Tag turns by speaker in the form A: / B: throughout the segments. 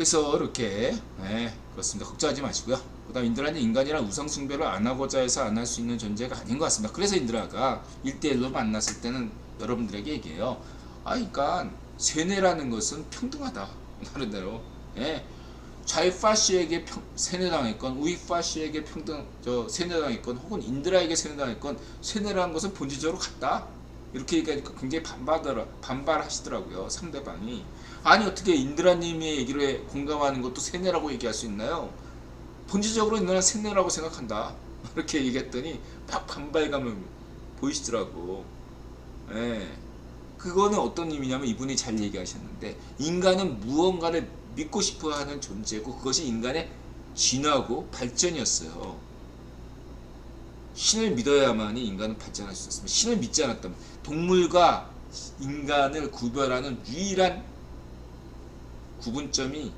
A: 그래서 이렇게 네, 그렇습니다. 걱정하지 마시고요. 그다음 인드라는 인간이랑 우상 숭배를 안 하고자 해서 안 할 수 있는 존재가 아닌 것 같습니다. 그래서 인드라가 1대1로 만났을 때는 여러분들에게 얘기해요. 아, 그러니까 세뇌라는 것은 평등하다. 나름대로. 예. 좌이파시에게 평, 세뇌당했건 우이파시에게 평등 저 세뇌당했건 혹은 인드라에게 세뇌당했건 세뇌라는 것은 본질적으로 같다. 이렇게 얘기하니까 굉장히 반발하더라, 반발하시더라고요. 상대방이. 아니 어떻게 인드라님의 얘기를 공감하는 것도 세뇌라고 얘기할 수 있나요? 본질적으로 인간은 세뇌라고 생각한다. 이렇게 얘기했더니 막 반발감을 보이시더라고. 예. 그거는 어떤 의미냐면 이분이 잘 얘기하셨는데 인간은 무언가를 믿고 싶어 하는 존재고 그것이 인간의 진화고 발전이었어요. 신을 믿어야만이 인간은 발전할 수 있었습니다. 신을 믿지 않았다면 동물과 인간을 구별하는 유일한 구분점이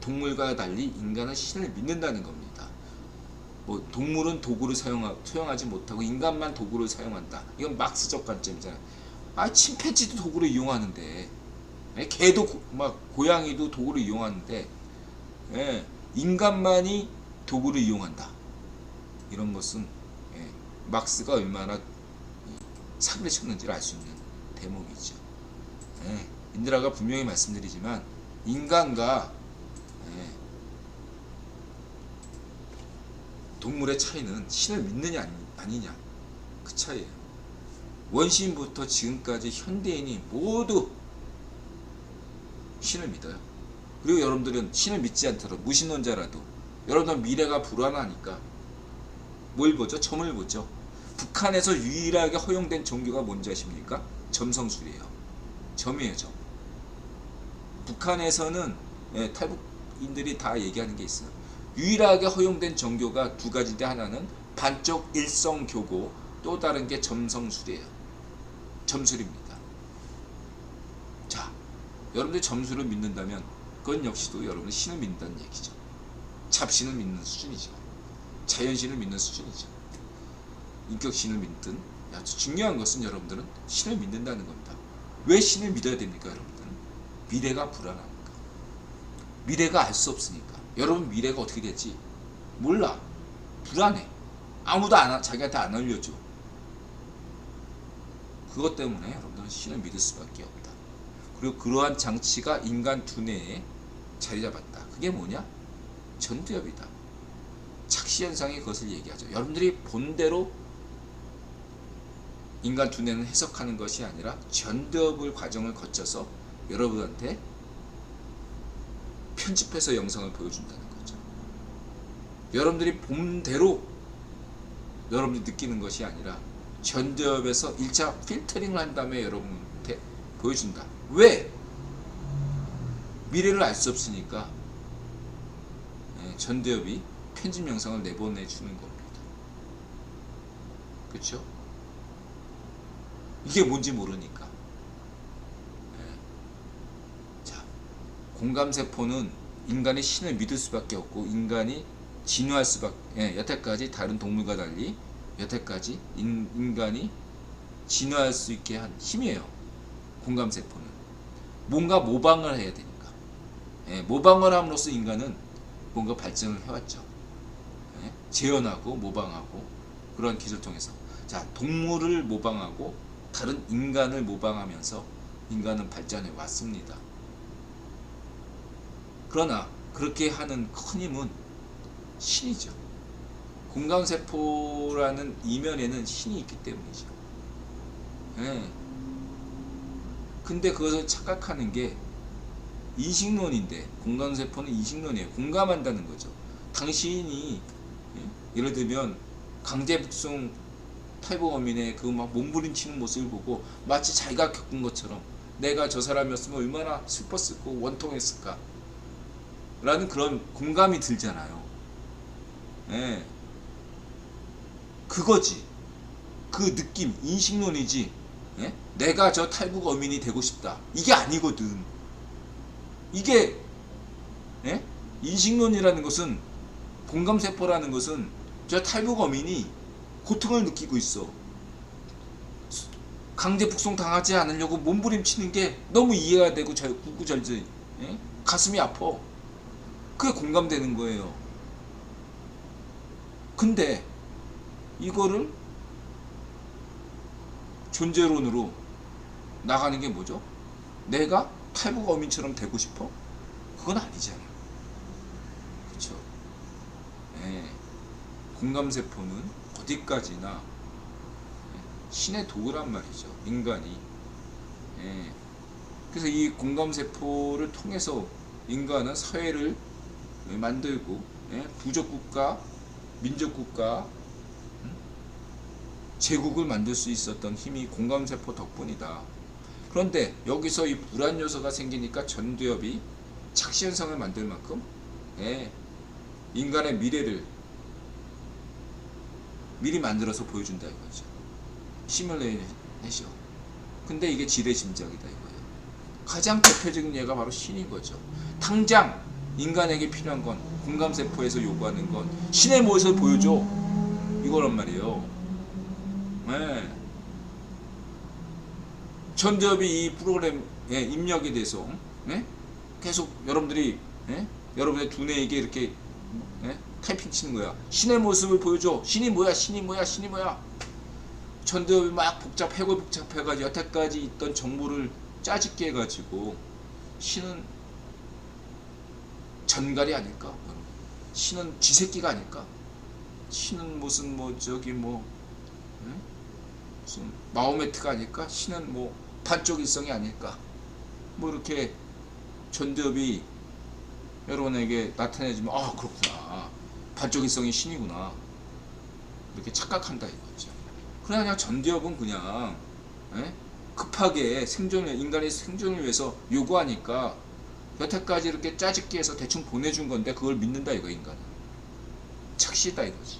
A: 동물과 달리 인간은 신을 믿는다는 겁니다. 뭐 동물은 도구를 사용하, 사용하지 못하고 인간만 도구를 사용한다. 이건 막스적 관점이잖아요. 아 침팬지도 도구를 이용하는데 예, 개도 고, 막 고양이도 도구를 이용하는데 예, 인간만이 도구를 이용한다. 이런 것은 예, 막스가 얼마나 이 사기를 쳤는지를 알 수 있는 대목이죠. 예, 인드라가 분명히 말씀드리지만 인간과 예, 동물의 차이는 신을 믿느냐 아니- 아니냐 그 차이예요. 원시인부터 지금까지 현대인이 모두 신을 믿어요. 그리고 여러분들은 신을 믿지 않더라도 무신론자라도 여러분들 미래가 불안하니까 뭘 보죠? 점을 보죠. 북한에서 유일하게 허용된 종교가 뭔지 아십니까? 점성술이에요. 점이에요, 점. 북한에서는 예, 탈북인들이 다 얘기하는 게 있어요. 유일하게 허용된 종교가 두 가지인데 하나는 반쪽 일성교고 또 다른 게 점성술이에요. 점술입니다. 자, 여러분들 점술을 믿는다면 그건 역시도 여러분이 신을 믿는다는 얘기죠. 잡신을 믿는 수준이죠. 자연신을 믿는 수준이죠. 인격신을 믿든 아주 중요한 것은 여러분들은 신을 믿는다는 겁니다. 왜 신을 믿어야 됩니까, 여러분들은? 미래가 불안하니까. 미래가 알 수 없으니까. 여러분 미래가 어떻게 될지 몰라. 불안해. 아무도 안, 하- 자기한테 안 알려줘. 그것 때문에 여러분들은 신을 믿을 수밖에 없다. 그리고 그러한 장치가 인간 두뇌에 자리 잡았다. 그게 뭐냐? 전두엽이다. 착시 현상이 그것을 얘기하죠. 여러분들이 본대로 인간 두뇌는 해석하는 것이 아니라 전두엽을 과정을 거쳐서 여러분한테 편집해서 영상을 보여준다는 거죠. 여러분들이 본대로 여러분이 느끼는 것이 아니라 전두엽에서 1차 필터링을 한 다음에 여러분한테 보여준다. 왜? 미래를 알 수 없으니까 예, 전두엽이 편집 영상을 내보내주는 겁니다. 그렇죠? 이게 뭔지 모르니까. 예. 자, 공감세포는 인간의 신을 믿을 수밖에 없고 인간이 진화할 수밖에 예, 여태까지 다른 동물과 달리 여태까지 인, 인간이 진화할 수 있게 한 힘이에요. 공감세포는 뭔가 모방을 해야 되니까 예, 모방을 함으로써 인간은 뭔가 발전을 해왔죠. 예, 재현하고 모방하고 그런 기술 통해서 자 동물을 모방하고 다른 인간을 모방하면서 인간은 발전해 왔습니다. 그러나 그렇게 하는 큰 힘은 신이죠. 공감세포라는 이면에는 신이 있기 때문이죠. 예. 근데 그것을 착각하는 게 이식론인데 공감세포는 이식론이에요. 공감한다는 거죠. 당신이 예? 예를 들면 강제북송 탈북어민의 그 막 몸부림치는 모습을 보고 마치 자기가 겪은 것처럼 내가 저 사람이었으면 얼마나 슬펐을까 원통했을까 라는 그런 공감이 들잖아요. 예. 그거지. 그 느낌, 인식론이지. 예? 내가 저 탈북 어민이 되고 싶다. 이게 아니거든. 이게 예? 인식론이라는 것은 공감세포라는 것은 저 탈북 어민이 고통을 느끼고 있어. 강제 북송 당하지 않으려고 몸부림치는 게 너무 이해가 되고 잘 구구절절 예? 가슴이 아파. 그게 공감되는 거예요. 근데 이거를 존재론으로 나가는 게 뭐죠? 내가 탈북 어민처럼 되고 싶어? 그건 아니잖아요. 그렇죠? 예. 공감세포는 어디까지나 신의 도구란 말이죠. 인간이. 예. 그래서 이 공감세포를 통해서 인간은 사회를 만들고 예? 부족국가, 민족국가, 음? 제국을 만들 수 있었던 힘이 공감세포 덕분이다. 그런데 여기서 이 불안 요소가 생기니까 전두엽이 착시현상을 만들 만큼 예, 인간의 미래를 미리 만들어서 보여준다 이거죠. 내셔. 근데 이게 지레짐작이다 이거예요. 가장 대표적인 예가 바로 신인 거죠. 당장 인간에게 필요한 건 공감세포에서 요구하는 건 신의 모습을 보여줘. 이거란 말이에요. 네. 전대협이 이 프로그램에 입력이 돼서 네? 계속 여러분들이 예? 여러분의 두뇌에게 이렇게 예? 타이핑 치는 거야. 신의 모습을 보여줘. 신이 뭐야? 신이 뭐야? 신이 뭐야? 전대협이 막 복잡해고 복잡해가지고 여태까지 있던 정보를 짜집게 해가지고 신은 전갈이 아닐까? 신은 지새끼가 아닐까? 신은 무슨 뭐 저기 뭐 예? 무슨 마호메트가 아닐까? 신은 뭐 반쪽 일성이 아닐까? 뭐 이렇게 전대협이 여러분에게 나타내주면 아 그렇구나 반쪽 일성이 신이구나 이렇게 착각한다 이거죠. 그냥 그냥 전대협은 그냥 예? 급하게 생존을 인간의 생존을 위해서 요구하니까 여태까지 이렇게 짜집기 해서 대충 보내준 건데 그걸 믿는다 이거 인간은 착시다 이거지.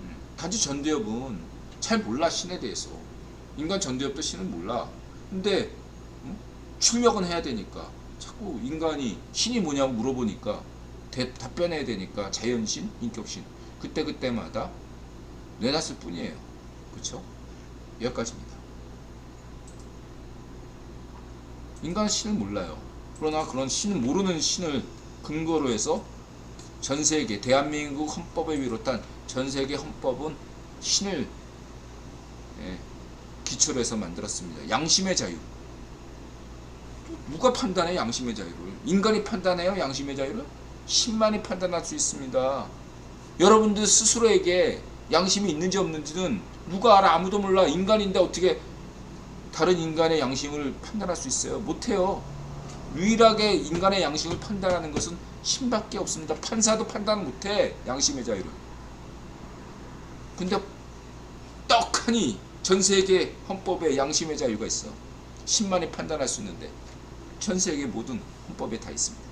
A: 음, 단지 전대협은 잘 몰라 신에 대해서 인간 전대협도 신을 몰라. 근데 음? 출력은 해야 되니까 자꾸 인간이 신이 뭐냐고 물어보니까 대, 답변해야 되니까 자연신, 인격신 그때 그때마다 내놨을 뿐이에요. 그렇죠? 여기까지입니다. 인간은 신을 몰라요. 그러나 그런 신을 모르는 신을 근거로 해서 전 세계 대한민국 헌법을 비롯한 전 세계 헌법은 신을 예, 기초로 해서 만들었습니다. 양심의 자유. 누가 판단해 양심의 자유를? 인간이 판단해요 양심의 자유를? 신만이 판단할 수 있습니다. 여러분들 스스로에게 양심이 있는지 없는지는 누가 알아 아무도 몰라 인간인데 어떻게 다른 인간의 양심을 판단할 수 있어요? 못해요. 유일하게 인간의 양심을 판단하는 것은 신밖에 없습니다. 판사도 판단 못해 양심의 자유를. 근데 떡하니 전 세계 헌법에 양심의 자유가 있어. 신만이 판단할 수 있는데 전 세계 모든 헌법에 다 있습니다.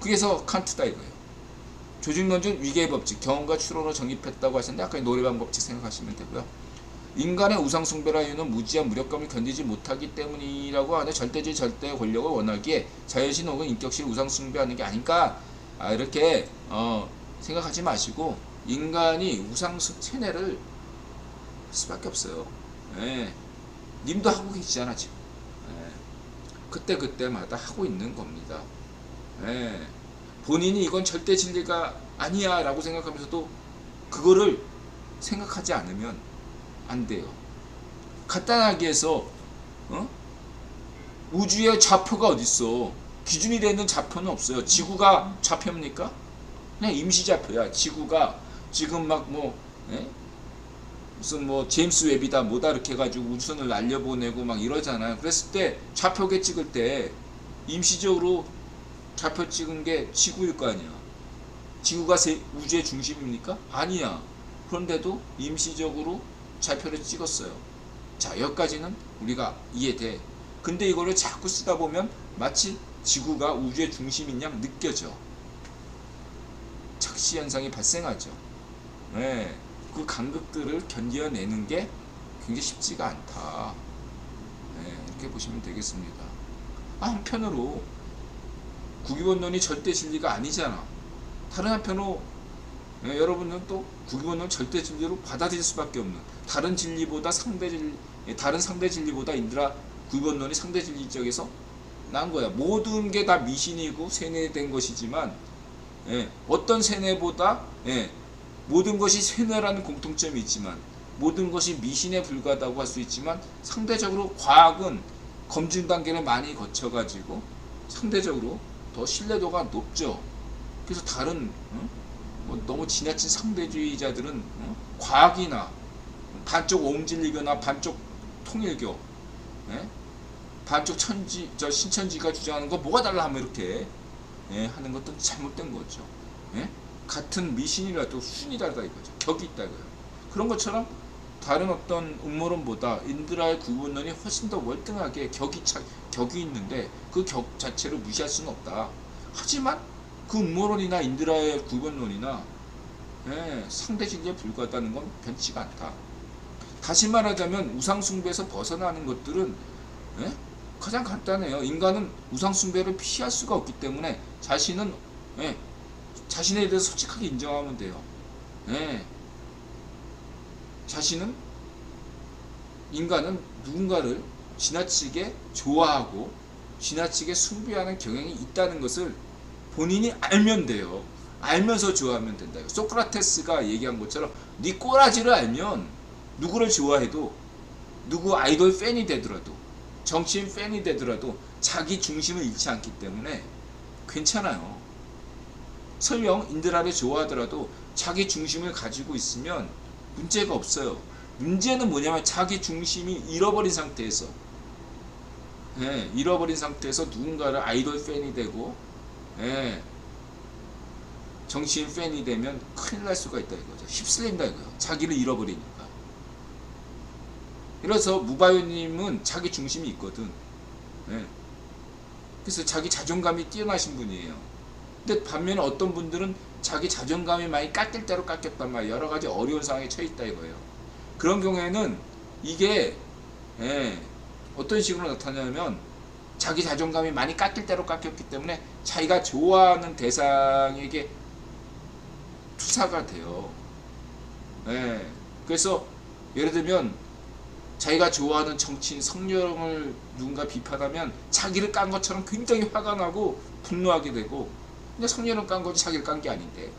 A: 그래서 칸트다 이거예요. 조직론적 위계의 법칙, 경험과 추론으로 정립했다고 하셨는데 아까 노래방 법칙 생각하시면 되고요. 인간의 우상숭배라 이유는 무지한 무력감을 견디지 못하기 때문이라고 하는 절대주의 절대 권력을 원하기에 자연신 혹은 인격신 우상숭배하는 게 아닐까 아, 이렇게 어, 생각하지 마시고 인간이 우상숭 체내를 할 수밖에 없어요. 예. 님도 하고 계시잖아 지금. 예. 그때 그때마다 하고 있는 겁니다. 예. 본인이 이건 절대 진리가 아니야 라고 생각하면서도 그거를 생각하지 않으면 안 돼요. 간단하게 해서 어? 우주의 좌표가 어딨어? 기준이 되는 좌표는 없어요. 지구가 좌표입니까? 그냥 임시 좌표야. 지구가 지금 막뭐 무슨 뭐 제임스 웹이다 뭐다 이렇게 해가지고 우주선을 날려보내고 막 이러잖아요. 그랬을 때 좌표계 찍을 때 임시적으로 좌표 찍은 게 지구일 거 아니야. 지구가 세, 우주의 중심입니까? 아니야. 그런데도 임시적으로 좌표를 찍었어요. 자, 여기까지는 우리가 이해돼. 근데 이거를 자꾸 쓰다 보면 마치 지구가 우주의 중심인 양 느껴져. 착시 현상이 발생하죠. 네, 그 간극들을 견뎌내는 게 굉장히 쉽지가 않다. 네, 이렇게 보시면 되겠습니다. 아, 한편으로 국위원론이 절대 진리가 아니잖아. 다른 한편으로 예, 여러분은 또 국위원론 절대 진리로 받아들일 수밖에 없는 다른 진리보다 상대 진리, 예, 다른 상대 진리보다 인드라 구변론이 상대 진리 쪽에서 난 거야. 모든 게 다 미신이고 세뇌된 것이지만 예, 어떤 세뇌보다 예, 모든 것이 세뇌라는 공통점이 있지만 모든 것이 미신에 불과하다고 할 수 있지만 상대적으로 과학은 검증 단계를 많이 거쳐가지고 상대적으로 더 신뢰도가 높죠. 그래서 다른 어? 뭐 너무 지나친 상대주의자들은 어? 과학이나 반쪽 옹진리교나 반쪽 통일교, 예? 반쪽 천지 저 신천지가 주장하는 거 뭐가 달라 하면 이렇게 예, 하는 것도 잘못된 거죠. 예? 같은 미신이라도 순이 다르다 이거죠. 격이 있다 이거예요. 그런 것처럼 다른 어떤 음모론보다 인드라의 구분론이 훨씬 더 월등하게 격이 차, 격이 있는데 그 격 자체를 무시할 수는 없다. 하지만 그 음모론이나 인드라의 구분론이나 예, 상대 진리에 불과하다는 건 변치가 않다. 다시 말하자면 우상숭배에서 벗어나는 것들은 예? 가장 간단해요. 인간은 우상숭배를 피할 수가 없기 때문에 자신은 예, 자신에 대해서 솔직하게 인정하면 돼요. 예. 자신은 인간은 누군가를 지나치게 좋아하고 지나치게 숭배하는 경향이 있다는 것을 본인이 알면 돼요. 알면서 좋아하면 된다. 소크라테스가 얘기한 것처럼 네 꼬라지를 알면 누구를 좋아해도 누구 아이돌 팬이 되더라도 정치인 팬이 되더라도 자기 중심을 잃지 않기 때문에 괜찮아요. 설령 인드라를 좋아하더라도 자기 중심을 가지고 있으면 문제가 없어요. 문제는 뭐냐면 자기 중심이 잃어버린 상태에서 예, 잃어버린 상태에서 누군가를 아이돌 팬이 되고 예, 정치인 팬이 되면 큰일 날 수가 있다 이거죠. 휩쓸린다 이거예요. 자기를 잃어버리니까. 그래서 무바요님은 자기 중심이 있거든. 예. 그래서 자기 자존감이 뛰어나신 분이에요. 근데 반면에 어떤 분들은 자기 자존감이 많이 깎일 대로 깎였단 말이에요. 여러 가지 어려운 상황에 처했다 이거예요. 그런 경우에는 이게 예, 어떤 식으로 나타나냐면 자기 자존감이 많이 깎일 대로 깎였기 때문에 자기가 좋아하는 대상에게 투사가 돼요. 예, 그래서 예를 들면 자기가 좋아하는 정치인 성렬을 누군가 비판하면 자기를 깐 것처럼 굉장히 화가 나고 분노하게 되고 근데 성렬은 깐 거지 자기를 깐 게 아닌데.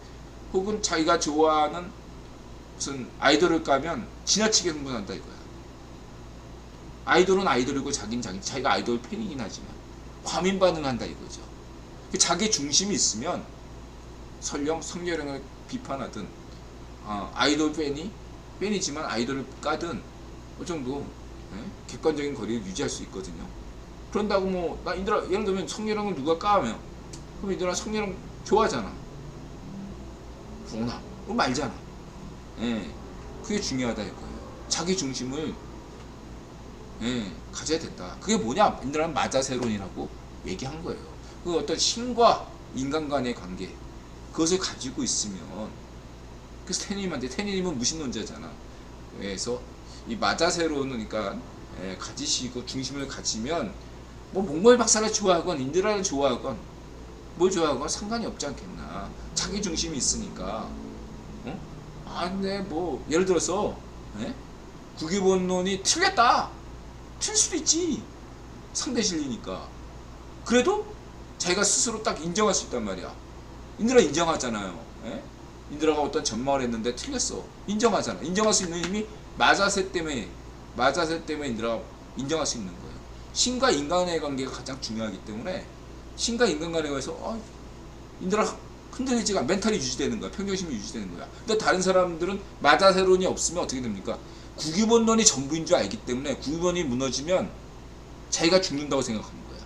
A: 혹은 자기가 좋아하는 무슨 아이돌을 까면 지나치게 흥분한다 이거야 아이돌은 아이돌이고 자기는 자기 자기가 아이돌 팬이긴 하지만 과민 반응한다 이거죠 자기 중심이 있으면 설령 성렬을 비판하든 어, 아이돌 팬이 팬이지만 아이돌을 까든 그 정도 예? 객관적인 거리를 유지할 수 있거든요. 그런다고 뭐 나 인드라 예를 들면 성렬형을 누가 까면 그럼 인드라 성렬형 좋아하잖아. 구나 그럼 말잖아. 예, 그게 중요하다 이거예요. 자기 중심을 예, 가져야 된다. 그게 뭐냐? 인드라는 마자세론이라고 얘기한 거예요. 그 어떤 신과 인간 간의 관계 그것을 가지고 있으면 그래서 테니님한테 테니님은 무신론자잖아. 그래서 이 마자세로는 그러니까 예, 가지시고 중심을 가지면 뭐 몽골 박사를 좋아하건 인드라를 좋아하건 뭘 좋아하건 상관이 없지 않겠나 자기 중심이 있으니까 어? 아 근데 뭐 예를 들어서 예? 구기본론이 틀렸다 틀 수도 있지 상대 진리니까 그래도 자기가 스스로 딱 인정할 수 있단 말이야 인드라 인정하잖아요 예? 인드라가 어떤 전망을 했는데 틀렸어 인정하잖아 인정할 수 있는 힘이 마자세 때문에 마자세 때문에 인드라가 인정할 수 있는 거예요. 신과 인간의 관계가 가장 중요하기 때문에 신과 인간 간의 관계에서 어, 인드라 흔들리지가 않- 멘탈이 유지되는 거야. 평정심이 유지되는 거야. 근데 다른 사람들은 마자세론이 없으면 어떻게 됩니까? 구규본론이 전부인 줄 알기 때문에 구규본이 무너지면 자기가 죽는다고 생각하는 거야.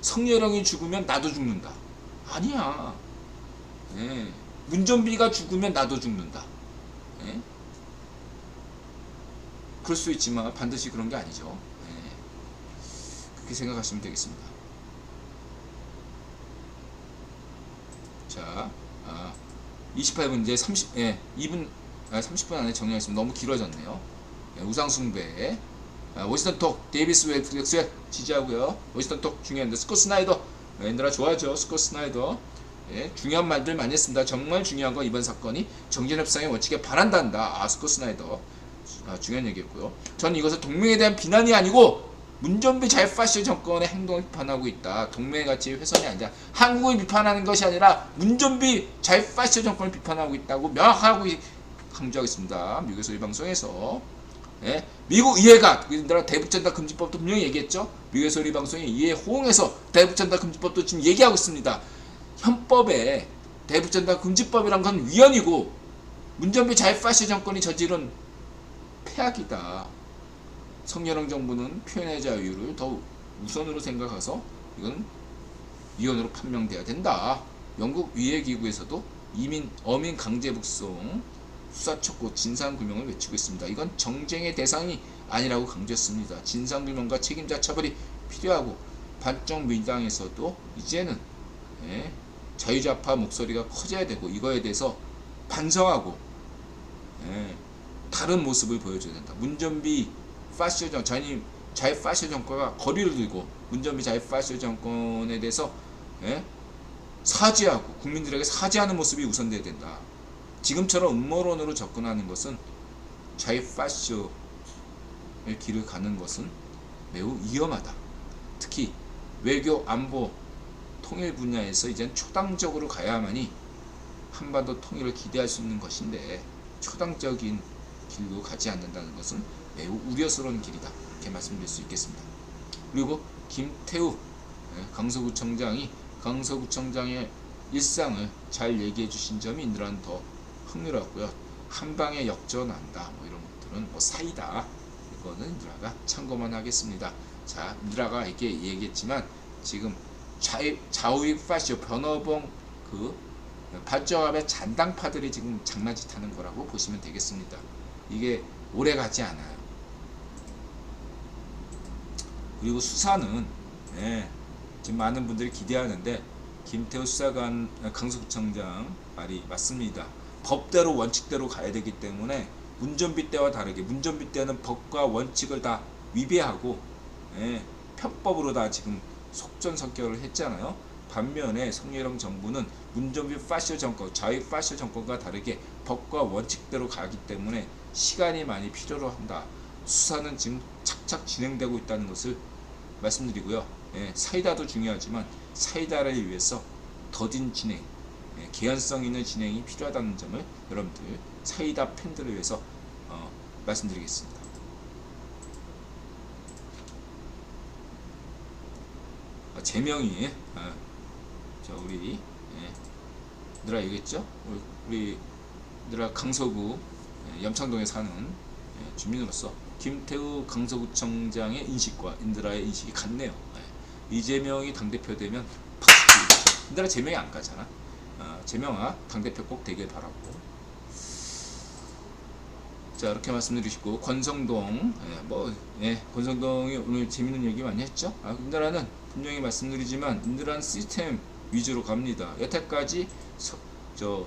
A: 성렬형이 죽으면 나도 죽는다. 아니야. 예. 문전비가 죽으면 나도 죽는다. 예? 그럴 수 있지만 반드시 그런 게 아니죠. 예. 그렇게 생각하시면 되겠습니다. 자, 아, 28분 이제 30, 예, 2분, 아, 30분 안에 정리하겠습니다. 너무 길어졌네요. 예, 우상숭배, 아, 워싱턴 톡, 데이비스 웨플렉스 지지하고요. 워싱턴 톡 중요한데 스코 스나이더, 예, 얘들아 좋아하죠. 스코 스나이더. 예, 중요한 말들 많이 했습니다. 정말 중요한 건 이번 사건이 정전협상의 원칙에 반한다한다. 아, 스코 스나이더. 아, 중요한 얘기였고요. 저는 이것을 동맹에 대한 비난이 아니고 문전비 잘파시 정권의 행동을 비판하고 있다. 동맹 가치의 훼손이 아니라 한국을 비판하는 것이 아니라 문전비 잘파시 정권을 비판하고 있다고 명확하고 강조하겠습니다. 미국에서 이 방송에서 예? 미국 이해가 우리나라 대북전단 금지법도 분명히 얘기했죠. 미국에서 이 방송에 이해 호응해서 대북전단 금지법도 지금 얘기하고 있습니다. 헌법에 대북전단 금지법이란 건 위헌이고 문전비 잘파시 정권이 저지른 폐악이다. 성렬영 정부는 표현의 자유를 더 우선으로 생각해서 이건 위헌으로 판명돼야 된다. 영국 위해기구에서도 이민 어민 강제 북송 수사 촉구 진상 규명을 외치고 있습니다. 이건 정쟁의 대상이 아니라고 강조했습니다. 진상 규명과 책임자 처벌이 필요하고 반쪽 민당에서도 이제는 예, 자유좌파 목소리가 커져야 되고 이거에 대해서 반성하고 예, 다른 모습을 보여줘야 된다. 문전비 파시오 정 자님 자유 파시오 정권과 거리를 두고 문전비 자유 파시오 정권에 대해서 예? 사죄하고 국민들에게 사죄하는 모습이 우선돼야 된다. 지금처럼 음모론으로 접근하는 것은 파시오의 길을 가는 것은 매우 위험하다. 특히 외교 안보 통일 분야에서 이젠 초당적으로 가야만이 한반도 통일을 기대할 수 있는 것인데 초당적인 길로 가지 않는다는 것은 매우 우려스러운 길이다. 이렇게 말씀드릴 수 있겠습니다. 그리고 김태우 예, 강서구청장이 강서구청장의 일상을 잘 얘기해 주신 점이 인들한 더 흥미로웠고요. 한 방에 역전한다. 뭐 이런 것들은 뭐 사이다. 이거는 인드라가 참고만 하겠습니다. 자, 인드라가 이렇게 얘기했지만 지금 좌우익 파시오 변호봉 그 발전함의 잔당파들이 지금 장난짓 하는 거라고 보시면 되겠습니다. 이게 오래 가지 않아요. 그리고 수사는 예, 지금 많은 분들이 기대하는데 김태우 수사관 강서구청장 말이 맞습니다. 법대로 원칙대로 가야 되기 때문에 문전비 때와 다르게 문전비 때는 법과 원칙을 다 위배하고 예, 편법으로 다 지금 속전속결을 했잖아요. 반면에 성렬영 정부는 문전비 파시오 정권, 자유 파시오 정권과 다르게 법과 원칙대로 가기 때문에 시간이 많이 필요로 한다. 수사는 지금 착착 진행되고 있다는 것을 말씀드리고요. 예, 사이다도 중요하지만 사이다를 위해서 더딘 진행, 예, 개연성 있는 진행이 필요하다는 점을 여러분들 사이다 팬들을 위해서 어, 말씀드리겠습니다. 아, 제명이 아, 저 우리 예, 느라 얘기했죠? 우리, 우리 느라 강서구 예, 염창동에 사는 예, 주민으로서 김태우 강서구청장의 인식과 인드라의 인식이 같네요. 예. 이재명이 당대표 되면 치고 인드라 제명이 안 가잖아. 아, 제명아 당대표 꼭 되길 바라고 자 이렇게 말씀드리시고 권성동 예, 뭐 예, 권성동이 오늘 재밌는 얘기 많이 했죠. 아, 인드라는 분명히 말씀드리지만 인드라는 시스템 위주로 갑니다. 여태까지 서, 저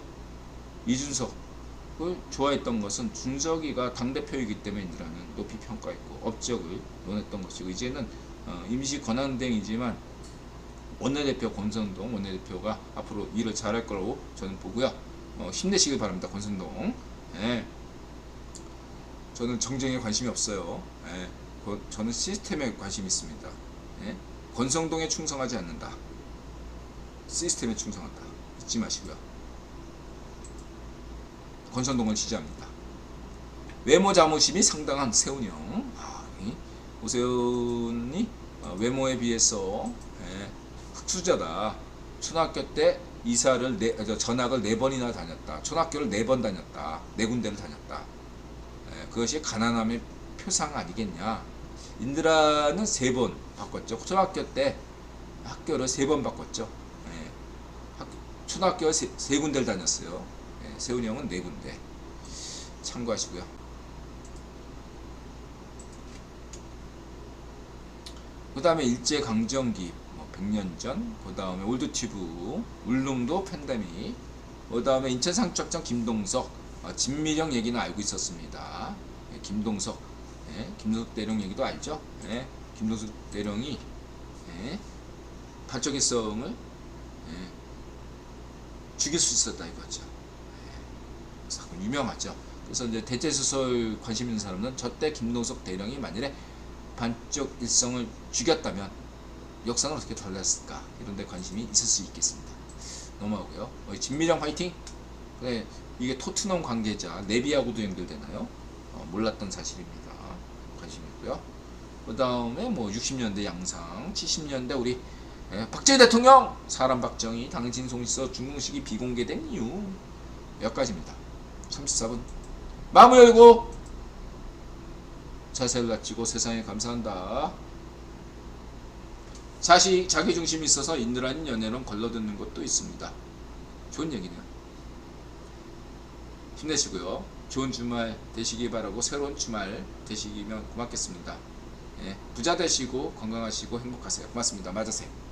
A: 이준석을 좋아했던 것은 준석이가 당 대표이기 때문에 인드라는 높이 평가했고 업적을 논했던 것이고 이제는 어, 임시 권한대행이지만 원내대표 권성동 원내대표가 앞으로 일을 잘할 거라고 저는 보고요. 어, 힘내시길 바랍니다. 권성동. 예. 저는 정쟁에 관심이 없어요. 예. 거- 저는 시스템에 관심이 있습니다. 예. 권성동에 충성하지 않는다. 시스템에 충성한다. 잊지 마시고요. 권성동을 지지합니다. 외모 자모심이 상당한 세훈형. 아, 이 오세훈이 어, 외모에 비해서 예, 흑수저다. 초등학교 때 이사를 네, 저 전학을 네 번이나 다녔다. 초등학교를 네 번 다녔다. 네 군데를 다녔다. 예, 그것이 가난함의 표상 아니겠냐. 인드라는 세 번 바꿨죠. 초등학교 때 학교를 세 번 바꿨죠. 예, 학- 초등학교 세, 세 군데를 다녔어요. 예, 세훈이 형은 네 군데. 참고하시고요. 그 다음에 일제 강점기 뭐 100년 전, 그 다음에 올드튜브, 울릉도 팬데믹, 그 다음에 인천 상륙작전 김동석, 어, 진미령 얘기는 알고 있었습니다. 예, 김동석, 예, 김동석 대령 얘기도 알죠? 예, 김동석 대령이 예, 발전기성을 예, 죽일 수 있었다 이거죠. 예, 사건 유명하죠. 그래서 이제 대체소설 관심 있는 사람은 저때 김동석 대령이 만일에 반쪽 일성을 죽였다면 역사는 어떻게 달랐을까 이런 데 관심이 있을 수 있겠습니다. 넘어가고요. 어, 진미령 화이팅! 네, 이게 토트넘 관계자 네비하고도 연결되나요? 어, 몰랐던 사실입니다. 관심 있고요. 그 다음에 뭐 60년대 양상, 70년대 우리 예, 박정희 대통령 사람 박정희 당신 송시서 중공식이 비공개된 이유 몇 가지입니다. 34분 마무 열고 자세를 낮추고 세상에 감사한다. 자식 자기 중심이 있어서 인드라는 연애론 걸러듣는 것도 있습니다. 좋은 얘기네요. 힘내시고요. 좋은 주말 되시기 바라고 새로운 주말 되시기면 고맙겠습니다. 예, 부자 되시고 건강하시고 행복하세요. 고맙습니다. 맞으세요.